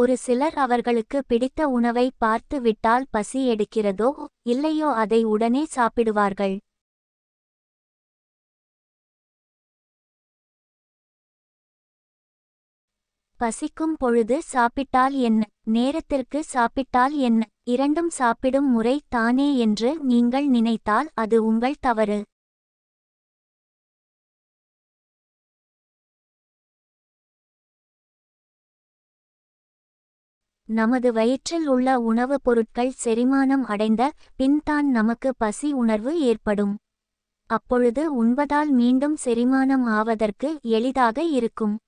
ஒரு சிலர் அவர்களுக்கு பிடித்த உணவை பார்த்து விட்டால் பசி எடுக்கிறதோ இல்லையோ அதை உடனே சாப்பிடுவார்கள். பசிக்கும் பொழுது சாப்பிட்டால் என்ன? நேரத்திற்கு சாப்பிட்டால் என்ன? இரண்டும் சாப்பிடும் முறை தானே என்று நீங்கள் நினைத்தால் அது உங்கள் தவறு. நமது வயிற்றில் உள்ள உணவுப் பொருட்கள் செரிமானம் அடைந்த பின்தான் நமக்கு பசி உணர்வு ஏற்படும். அப்பொழுது உண்பதால் மீண்டும் செரிமானம் ஆவதற்கு எளிதாக இருக்கும்.